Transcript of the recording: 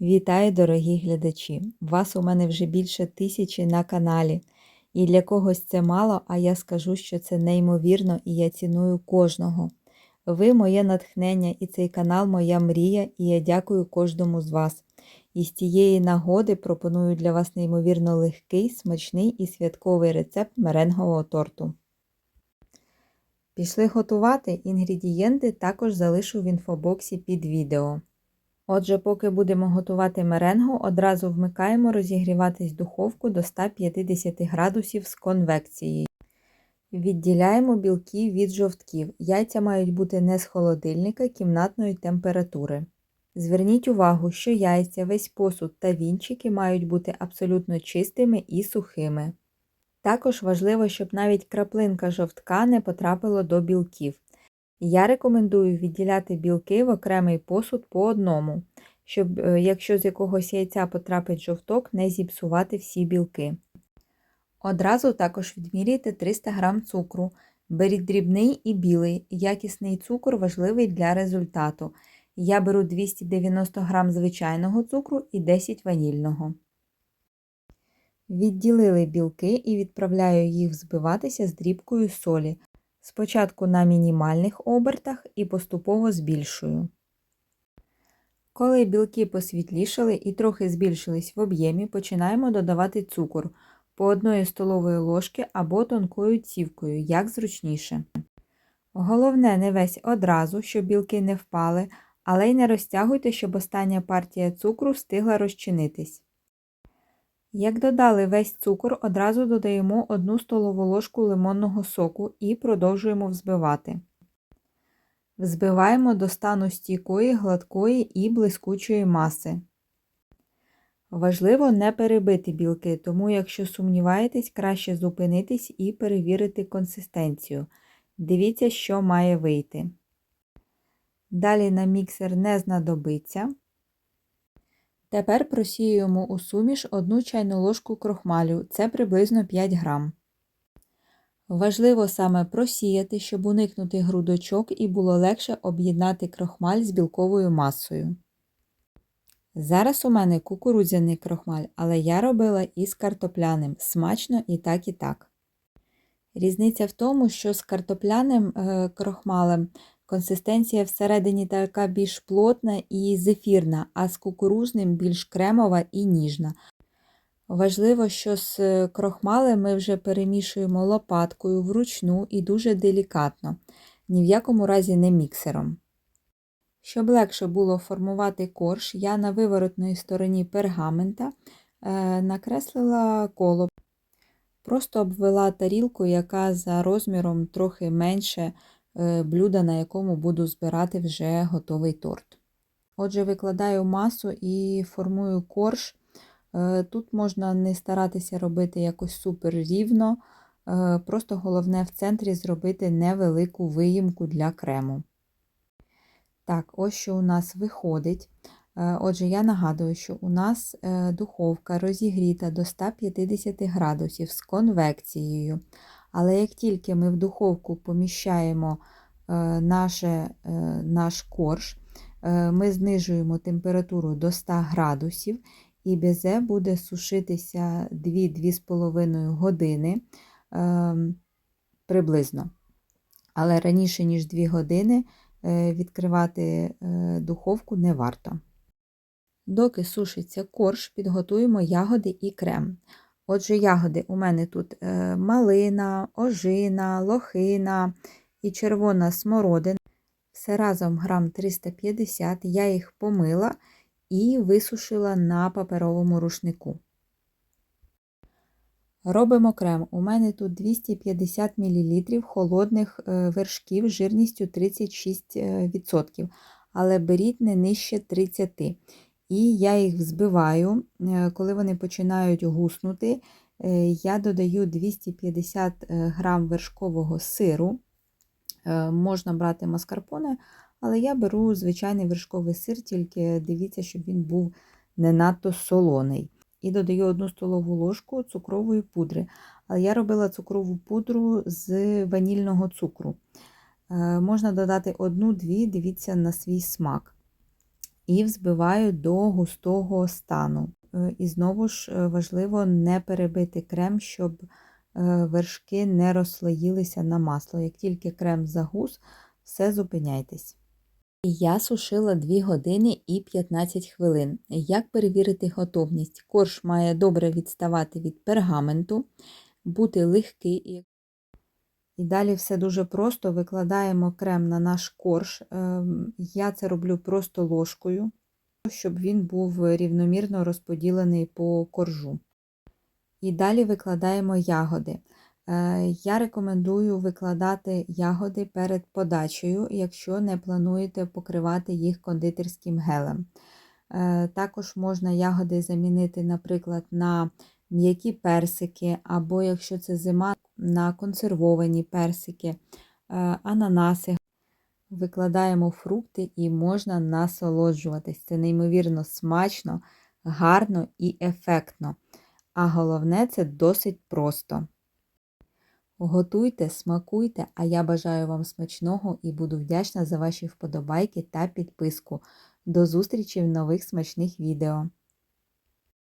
Вітаю, дорогі глядачі! Вас у мене вже більше тисячі на каналі. І для когось це мало, а я скажу, що це неймовірно і я ціную кожного. Ви моє натхнення і цей канал моя мрія, і я дякую кожному з вас. І з цієї нагоди пропоную для вас неймовірно легкий, смачний і святковий рецепт меренгового торту. Пішли готувати. Інгредієнти також залишу в інфобоксі під відео. Отже, поки будемо готувати меренгу, одразу вмикаємо розігріватись духовку до 150 градусів з конвекцією. Відділяємо білки від жовтків. Яйця мають бути не з холодильника кімнатної температури. Зверніть увагу, що яйця, весь посуд та вінчики мають бути абсолютно чистими і сухими. Також важливо, щоб навіть краплинка жовтка не потрапило до білків. Я рекомендую відділяти білки в окремий посуд по одному, щоб, е, якщо з якогось яйця потрапить жовток, не зіпсувати всі білки. Одразу також відміряйте 300 г цукру. Беріть дрібний і білий. Якісний цукор важливий для результату. Я беру 290 г звичайного цукру і 10 ванільного. Відділили білки і відправляю їх взбиватися з дрібкою солі. Спочатку на мінімальних обертах і поступово збільшую. Коли білки посвітлішали і трохи збільшились в об'ємі, починаємо додавати цукор по 1 столової ложки або тонкою цівкою, як зручніше. Головне не весь одразу, щоб білки не впали, але й не розтягуйте, щоб остання партія цукру встигла розчинитись. Як додали весь цукор, одразу додаємо 1 столову ложку лимонного соку і продовжуємо взбивати. Взбиваємо до стану стійкої, гладкої і блискучої маси. Важливо не перебити білки, тому якщо сумніваєтесь, краще зупинитись і перевірити консистенцію. Дивіться, що має вийти. Далі на міксер не знадобиться. Тепер просіюємо у суміш 1 чайну ложку крохмалю, це приблизно 5 грам. Важливо саме просіяти, щоб уникнути грудочок і було легше об'єднати крохмаль з білковою масою. Зараз у мене кукурудзяний крохмаль, але я робила із картопляним, смачно і так і так. Різниця в тому, що з картопляним е, крохмалем Консистенція всередині така більш плотна і зефірна, а з кукурузним більш кремова і ніжна. Важливо, що з крохмалем ми вже перемішуємо лопаткою вручну і дуже делікатно, ні в якому разі не міксером. Щоб легше було формувати корж, я на виворотній стороні пергамента е, накреслила коло, просто обвела тарілку, яка за розміром трохи менше. Е, блюда, на якому буду збирати вже готовий торт. Отже, викладаю масу і формую корж. Е, тут можна не старатися робити якось супер рівно, е, просто головне в центрі зробити невелику виїмку для крему. Так, ось що у нас виходить. Отже, я нагадую, що у нас духовка розігріта до 150 градусів з конвекцією. Але як тільки ми в духовку поміщаємо е, наше, е, наш корж, е, ми знижуємо температуру до 100 градусів, і безе буде сушитися 2-2,5 години приблизно. Але раніше, ніж 2 години, відкривати духовку не варто. Доки сушиться корж, підготуємо ягоди і крем. Отже, ягоди у мене тут е, малина, ожина, лохина і червона смородина. Все разом грам 350 я їх помила і висушила на паперовому рушнику. Робимо крем. У мене тут 250 мл холодних е, вершків жирністю 36%, але беріть не нижче 30 і я їх взбиваю. Е, коли вони починають гуснути, е, я додаю 250 е, грам вершкового сиру. Можна брати маскарпоне, але я беру звичайний вершковий сир, тільки дивіться, щоб він був не надто солоний. І додаю 1 столову ложку цукрової пудри. Але я робила цукрову пудру з ванільного цукру. Можна додати одну-дві, дивіться на свій смак. І взбиваю до густого стану. Е, І знову ж е, важливо не перебити крем, щоб е, вершки не розслоїлися на масло. Як тільки крем загус, все зупиняйтесь. Я сушила 2 години і 15 хвилин. Як перевірити готовність? Корж має добре відставати від пергаменту, бути легкий. І- далі все дуже просто. Викладаємо крем на наш корж. Ем, Я це роблю просто ложкою, щоб він був рівномірно розподілений по коржу. І далі викладаємо ягоди. Е, Я рекомендую викладати ягоди перед подачею, якщо не плануєте покривати їх кондитерським гелем. Е, Також можна ягоди замінити, наприклад, на м'які персики, або якщо це зима, на консервовані персики, е, ананаси. Викладаємо фрукти і можна насолоджуватись. Це неймовірно смачно, гарно і ефектно. А головне, це досить просто. Готуйте, смакуйте, а я бажаю вам смачного і буду вдячна за ваші вподобайки та підписку. До зустрічі в нових смачних відео!